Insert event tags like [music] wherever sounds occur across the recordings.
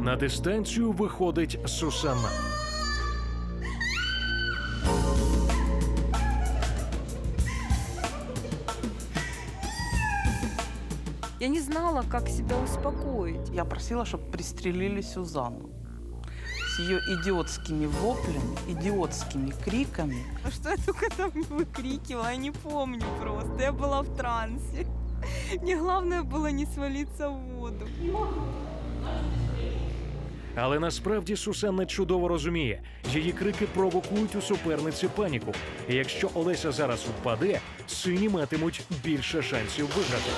На дистанцію виходить Сусанна. Я не знала, как себя успокоить. Я просила, чтобы пристрелили Сюзанну. С ее идиотскими воплями, идиотскими криками. А что я только там выкрикивала, я не помню просто. Я была в трансе. Мне главное было не свалиться в воду. Але насправді Сусанна чудово розуміє, її крики провокують у суперниці паніку. І якщо Олеся зараз впаде, сині матимуть більше шансів виграти.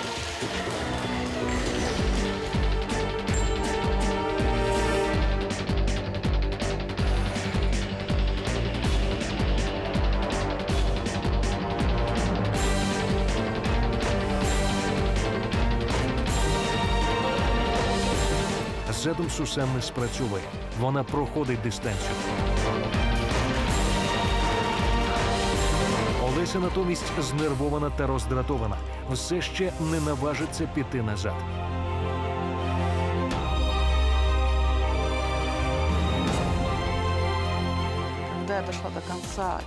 Задум Сусанни спрацьовує. Вона проходить дистанцію. Олеся натомість знервована та роздратована. Все ще не наважиться піти назад. Когда я дошла до конца,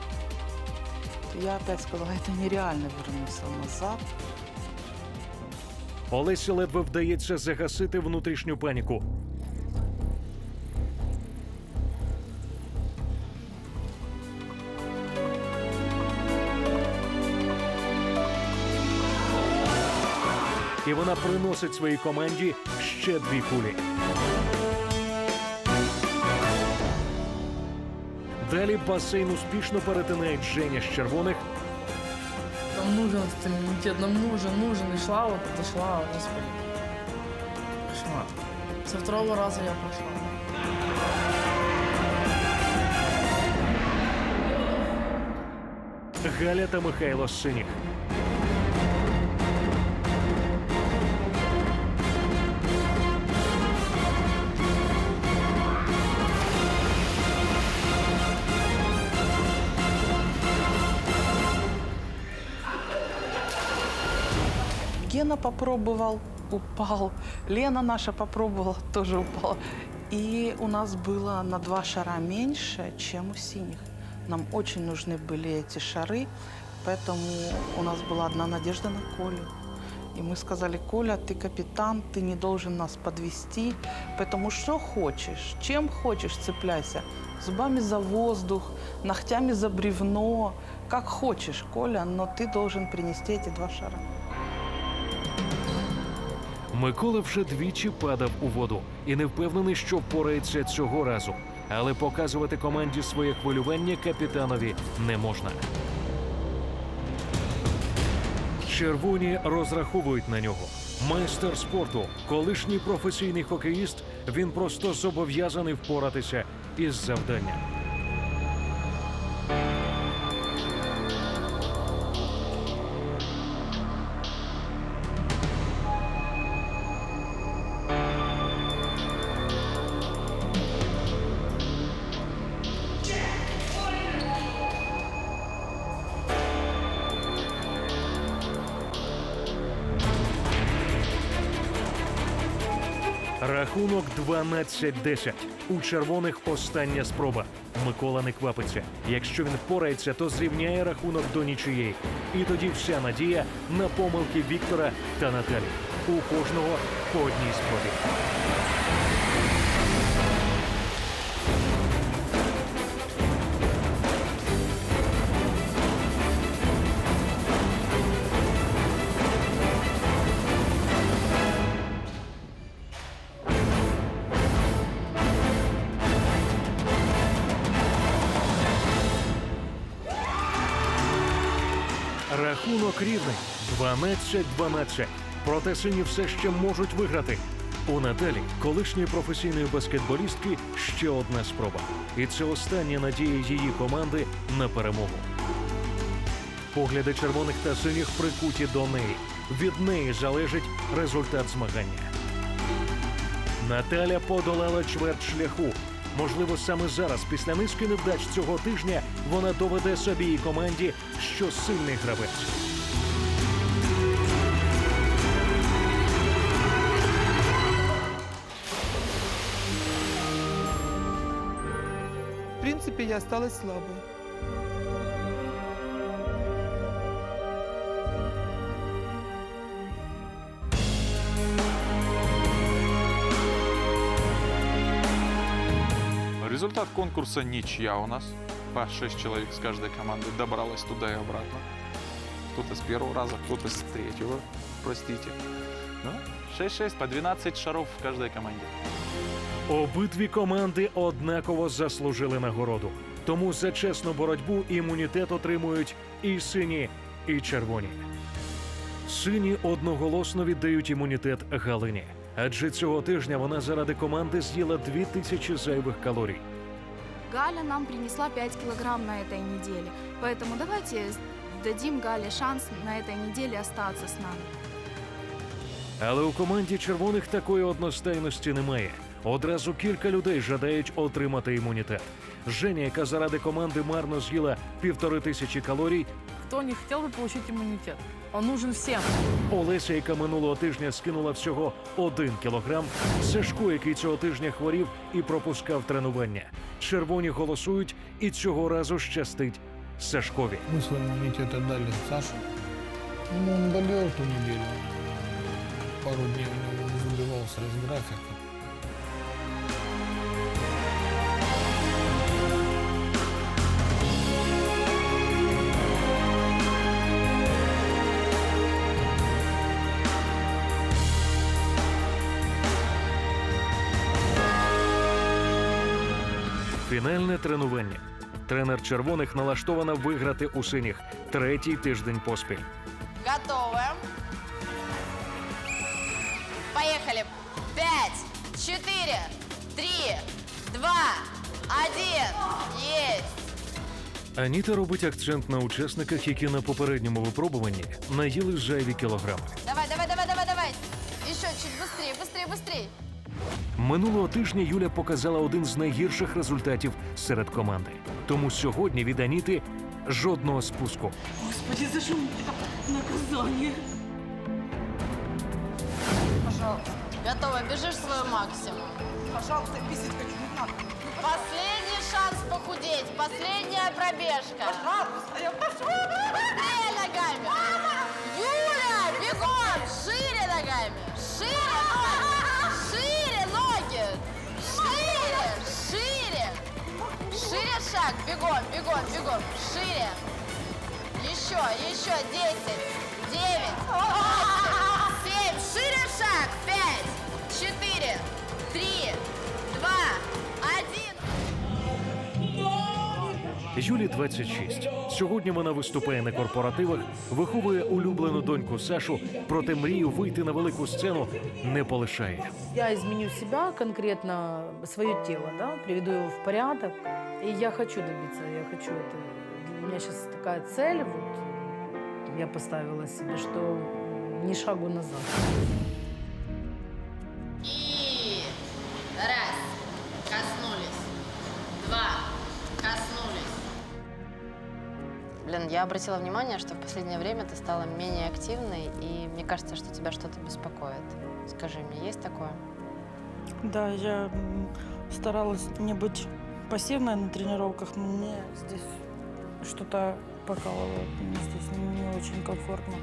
я опять сказала, это нереально вернуться назад. Олесі ледве вдається загасити внутрішню паніку. І вона приносить своїй команді ще дві кулі. Далі басейн успішно перетинають Женя з червоних, Нам нужен стабилитет, нам нужен, нужен. И шла вот, это господи. Кошмар. Со второго раза я прошла. Галя та Михайло з Гена попробовал, упал. Лена наша попробовала, тоже упала. И у нас было на два шара меньше, чем у синих. Нам очень нужны были эти шары, поэтому у нас была одна надежда на Колю. И мы сказали, Коля, ты капитан, ты не должен нас подвести, поэтому что хочешь, чем хочешь цепляйся. Зубами за воздух, ногтями за бревно, как хочешь, Коля, но ты должен принести эти два шара. Микола вже двічі падав у воду і не впевнений, що впорається цього разу. Але показувати команді своє хвилювання капітанові не можна. Червоні розраховують на нього. Майстер спорту, колишній професійний хокеїст, він просто зобов'язаний впоратися із завданням. 12-10. У червоних остання спроба. Микола не квапиться. Якщо він впорається, то зрівняє рахунок до нічиєї. І тоді вся надія на помилки Віктора та Наталі. У кожного по одній спробі. Рахунок рівний 12-12. Проте сині все ще можуть виграти. У Наталі, колишньої професійної баскетболістки, ще одна спроба. І це остання надія її команди на перемогу. Погляди червоних та синіх прикуті до неї. Від неї залежить результат змагання. Наталя подолала чверть шляху. Можливо, саме зараз, після низки невдач цього тижня, вона доведе собі і команді, що сильний гравець. Принципе, я осталась слабой. Результат конкурса ничья у нас. По 6 человек с каждой команды добралось туда и обратно. Кто-то с первого раза, кто-то с третьего, простите. Ну, 6-6 по 12 шаров в каждой команде. Обидві команди однаково заслужили нагороду. Тому за чесну боротьбу імунітет отримують і сині, і червоні. Сині одноголосно віддають імунітет Галині, адже цього тижня вона заради команди з'їла дві тисячі зайвих калорій. Галя нам принесла 5 килограмм на этой неделе, поэтому давайте дадим Гале шанс на этой неделе остаться с нами. Але у команді червоних такої одностайності немає. Одразу кілька людей жадають отримати імунітет. Женя, яка заради команди марно з'їла півтори тисячі калорій, Кто не хотел бы получить иммунитет? Он нужен всем. Олеся, яка минулого тижня скинула всього один кілограм, Сашко, який цього тижня хворів і пропускав тренування. Червоні голосують, і цього разу щастить Сашкові. Мы свой иммунитет отдали Саше. Ну, он болел ту неделю. Пару дней у него выбивался из графика. Фінальне тренування. Тренер червоних налаштована виграти у синіх третій тиждень поспіль. Готовы. Поехали. Пять, четыре, три, два, один. Есть. Аніта робить акцент на учасниках, які на попередньому випробуванні наїли зайві кілограми. Давай, давай, давай, давай, давай. Еще чуть быстрее, быстрее, быстрее. Минулого тижня Юля показала один з найгірших результатів серед команди. Тому сьогодні від Аніти жодного спуску. Господи, за что мне наказание? Готово, бежишь свой максимум. Пожалуйста, писать хочу, не надо. Последний шанс похудеть, последняя пробежка. Пожалуйста, я прошу. Быстрее ногами. Юля, бегом, шире ногами. Шире. Шире шаг, бегом, бегом, бегом. Шире. Еще, еще, десять, девять, [laughs] восемь, семь. Шире шаг, пять, Юлі 26. Сьогодні вона виступає на корпоративах, виховує улюблену доньку Сашу, проте мрію вийти на велику сцену не полишає. Я изменю себя конкретно, свое тело, да, приведу его в порядок. И я хочу добиться, я хочу это. У меня сейчас такая цель, вот я поставила себе, что ни шагу назад. Блин, я обратила внимание, что в последнее время ты стала менее активной, и мне кажется, что тебя что-то беспокоит. Скажи мне, есть такое? Да, я старалась не быть пассивной на тренировках, но мне здесь что-то покалывает, мне здесь не, очень комфортно.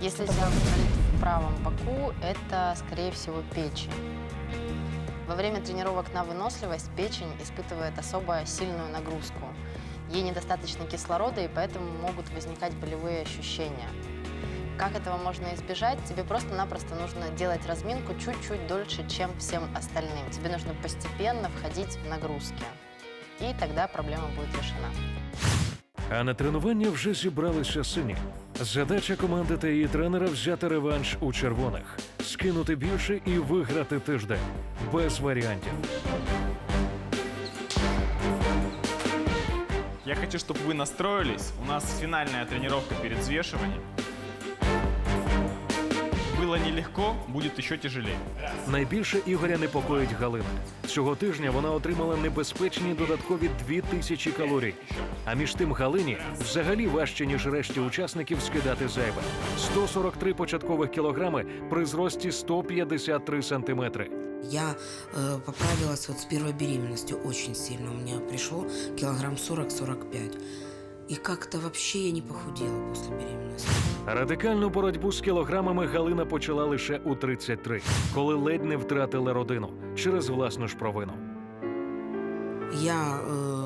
Если тебя болит в правом боку, это, скорее всего, печень. Во время тренировок на выносливость печень испытывает особо сильную нагрузку. Ей недостаточно кислорода, и поэтому могут возникать болевые ощущения. Как этого можно избежать? Тебе просто-напросто нужно делать разминку чуть-чуть дольше, чем всем остальным. Тебе нужно постепенно входить в нагрузки. И тогда проблема будет решена. А на тренування вже зібралися сині. Задача команди та її тренера взяти реванш у червоних, скинути більше і виграти тиждень без варіантів. Я хочу, чтобы вы настроились. У нас финальная тренировка перед взвешиванием. Было нелегко, будет еще тяжелее. Найбільше Ігоря непокоїть Галина. Цього тижня вона отримала небезпечні додаткові дві тисячі калорій. А між тим Галині взагалі важче, ніж решті учасників скидати зайве. 143 початкових кілограми при зрості 153 сантиметри. Я э, поправилась вот с первой беременностью очень сильно. У меня пришло килограмм 40-45. И как-то вообще я не похудела после беременности. Радикальну боротьбу з кілограмами Галина почала лише у 33, коли ледь не втратила родину через власну ж провину. Я э,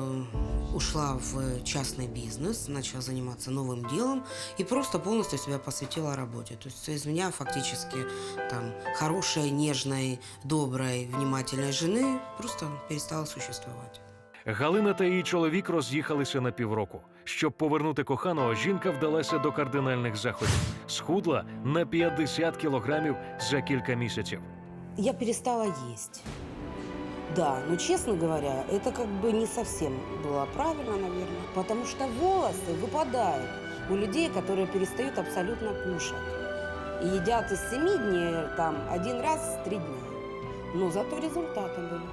ушла в частный бизнес, начала заниматься новым делом и просто полностью себя посвятила работе. То есть из меня фактически там хорошей, нежной, доброй, внимательной жены просто перестала существовать. Галина та її чоловік роз'їхалися на півроку. Щоб повернути коханого, жінка вдалася до кардинальних заходів. Схудла на 50 кілограмів за кілька місяців. Я перестала есть. Да, но честно говоря, это как бы не совсем было правильно, наверное, потому что волосы выпадают у людей, которые перестают абсолютно кушать. И едят из семи дней там один раз в три дня. Но зато результаты были.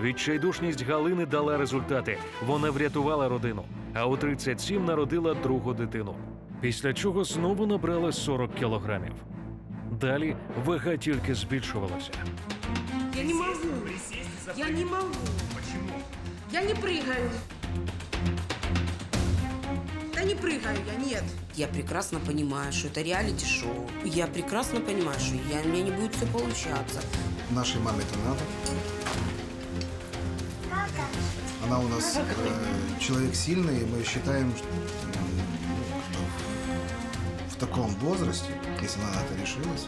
Відчайдушність Галини дала результати. Вона врятувала родину, а у 37 народила другу дитину. Після чого знову набрала 40 кілограмів. Далі вага тільки збільшувалася. Я не могу. Я не могу. Почему? Я не прыгаю. Да не прыгаю я, нет. Я прекрасно понимаю, что это реалити-шоу. Я прекрасно понимаю, что я, у меня не будет все получаться. Нашей маме это надо. Она у нас э, человек сильный, и мы считаем, что в таком возрасте, если она на это решилась,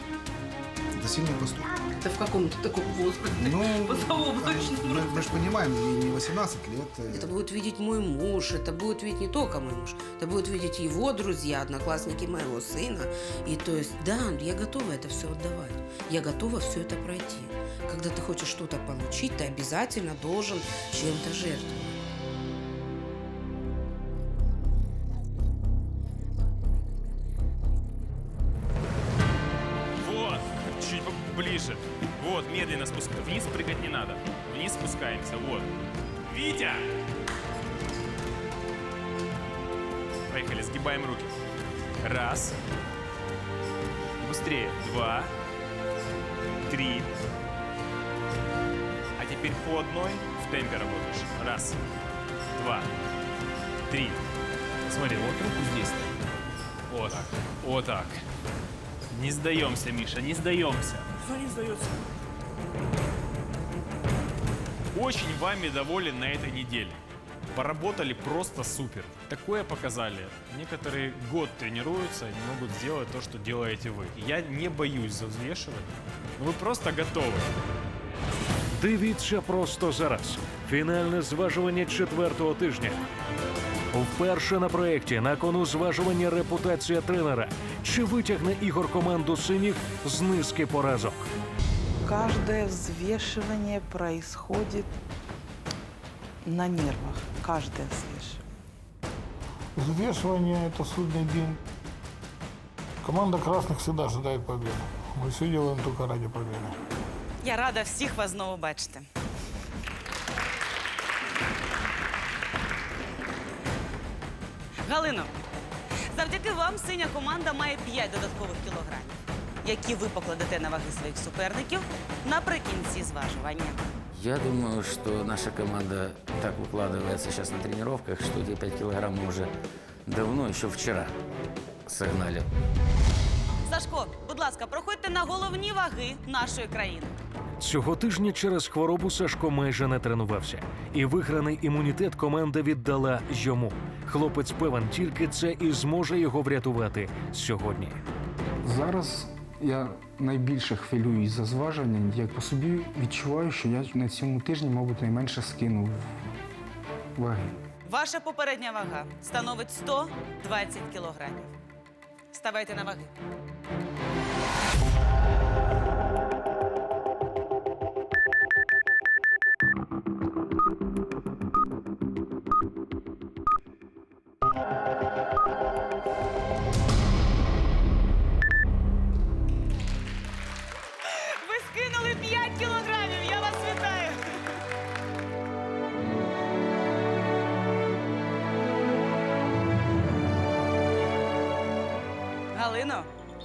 это сильный поступок. Это в каком-то таком возрасте? Ну, [laughs] По-заоблачному. мы, мы же понимаем, ей не 18 лет. э, Это будет видеть мой муж, это будет видеть не только мой муж, это будет видеть его друзья, одноклассники моего сына. И то есть, да, я готова это все отдавать. Я готова все это пройти. Когда ты хочешь что-то получить, ты обязательно должен чем-то жертвовать. Вот, чуть ближе. Вот, медленно спускаемся. Вниз прыгать не надо. Вниз спускаемся, вот. Витя! Поехали, сгибаем руки. Раз. Быстрее. Два. Три. А теперь по одной в темпе работаешь. Раз. Два. Три. Смотри, вот руку здесь. Вот так. Вот так. Не сдаемся, Миша, не сдаемся. Кто не сдается? Очень вами доволен на этой неделе. Поработали просто супер. Такое показали. Некоторые год тренируются и не могут сделать то, что делаете вы. Я не боюсь за взвешивание. но Вы просто готовы. Дивіться просто зараз. Фінальне зважування четвертого тижня. Вперше на проєкті на кону зважування репутація тренера. Чи витягне Ігор команду синіх з низки поразок? Каждое взвешивание происходит на нервах. Каждое взвешивание. Взвешивание – это судный день. Команда красных всегда ожидает победы. Мы все делаем только ради победы. Я рада всіх вас знову бачити. Галино, завдяки вам синя команда має 5 додаткових кілограмів, які ви покладете на ваги своїх суперників наприкінці зважування. Я думаю, что наша команда так укладывается сейчас на тренировках, что эти 5 килограмм мы уже давно, еще вчера, согнали. Сашко, будь ласка, проходьте на головні ваги нашої країни. Цього тижня через хворобу Сашко майже не тренувався, і виграний імунітет команда віддала йому. Хлопець певен, тільки це і зможе його врятувати сьогодні. Зараз я найбільше хвилююсь за зваження, Я по собі відчуваю, що я на цьому тижні, мабуть, найменше скинув ваги. Ваша попередня вага становить 120 кілограмів. Ставайте на ваги.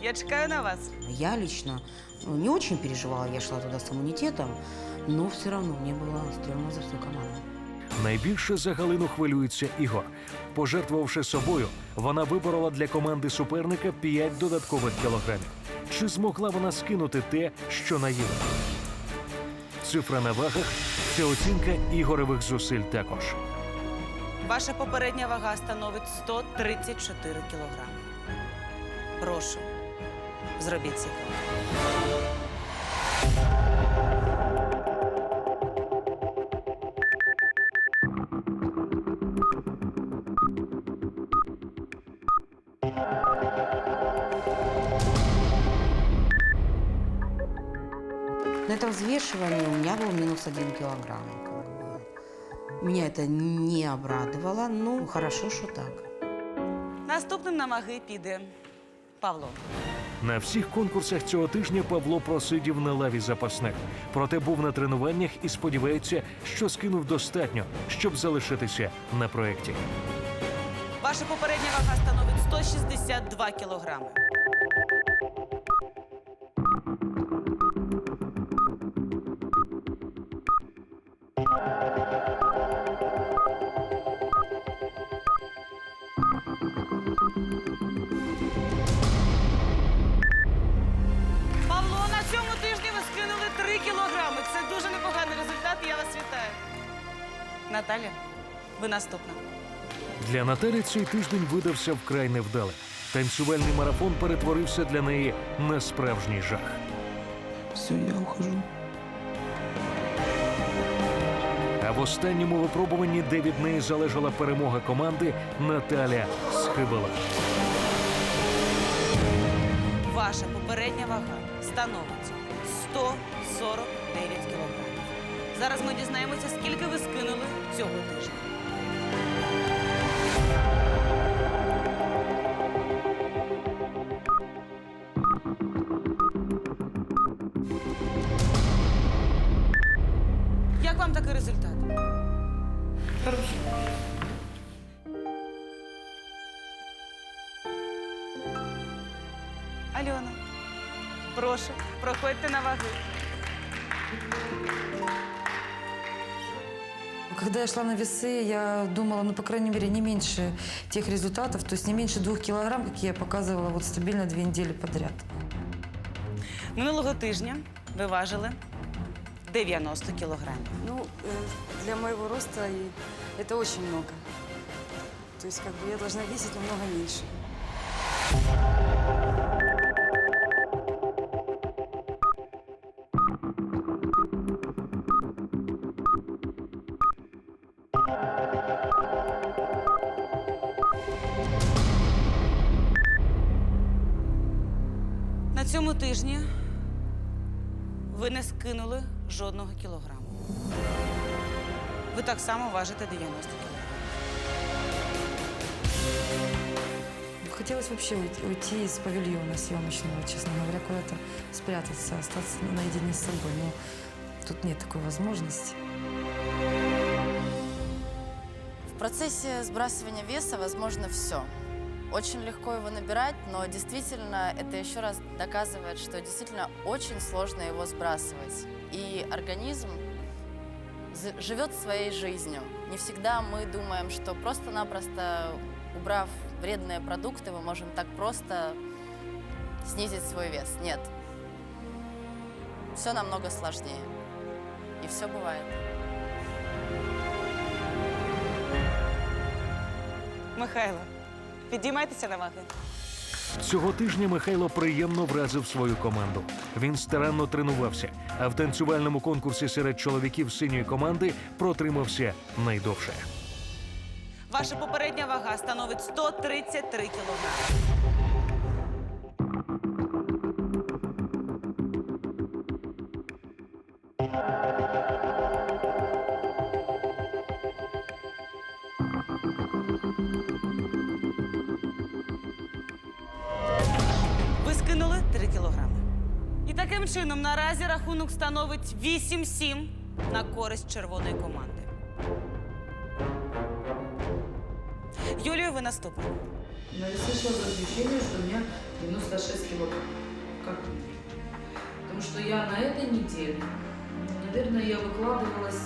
Я чекаю на вас. Я лично ну, не очень переживала, я шла туда с иммунитетом, но все равно мне было стрёмно за всю команду. Найбільше за Галину хвилюється Ігор. Пожертвувавши собою, вона виборола для команди суперника 5 додаткових кілограмів. Чи змогла вона скинути те, що наїла? Цифра на вагах це оцінка Ігоревих зусиль також. Ваша попередня вага становить 134 кілограми. Прошу, зробіть цей крок. На этом взвешивании у меня был минус один килограмм. как бы. Меня это не обрадовало, ну хорошо, что так. Наступним на ваги піде Павло. На всіх конкурсах цього тижня Павло просидів на лаві запасних, проте був на тренуваннях і сподівається, що скинув достатньо, щоб залишитися на проєкті. Ваша попередня вага становить 162 кілограми. Дуже непоганий результат, я вас вітаю. Наталя, ви наступна. Для Наталі цей тиждень видався вкрай невдалим. Танцювальний марафон перетворився для неї на справжній жах. Все, я ухожу. А в останньому випробуванні, де від неї залежала перемога команди, Наталя схибила. Ваша попередня вага становить 149 кілограмів. Зараз ми дізнаємося, скільки ви скинули цього тижня. Як вам такий результат? Альона, прошу, проходьте на ваги. Когда я шла на весы, я думала, ну, по крайней мере, не меньше тех результатов, то есть не меньше двух килограмм, какие я показывала вот стабильно две недели подряд. Минулого тижня ви важили 90 кілограмів. Ну, э, для моего роста и это очень много. То есть, как бы я должна весить намного меньше. Тижні ви не скинули жодного кілограму. Ви так само важите 90 кілограмів. Хотелось вообще уйти, уйти из павильона съемочного, честно говоря, куда-то спрятаться, остаться наедине с собой. Но тут нет такой возможности. В процессе сбрасывания веса возможно все. Очень легко его набирать, но действительно это еще раз доказывает, что действительно очень сложно его сбрасывать. И организм живет своей жизнью. Не всегда мы думаем, что просто-напросто убрав вредные продукты, мы можем так просто снизить свой вес. Нет. Все намного сложнее. И все бывает. Михайло, підіймайтеся на ваги. Цього тижня Михайло приємно вразив свою команду. Він старанно тренувався, а в танцювальному конкурсі серед чоловіків синьої команди протримався найдовше. Ваша попередня вага становить 133 кілограми. скинули 3 кілограми. І таким чином наразі рахунок становить 8-7 на користь червоної команди. Юлію, ви наступна. На весы шло за ощущение, что у меня 96 килограмм. Как минимум. Потому что я на этой неделе, ну, наверное, я выкладывалась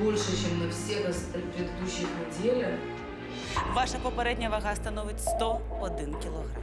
больше, чем на всех ост- предыдущих неделях. Ваша попередня вага становить 101 кілограм.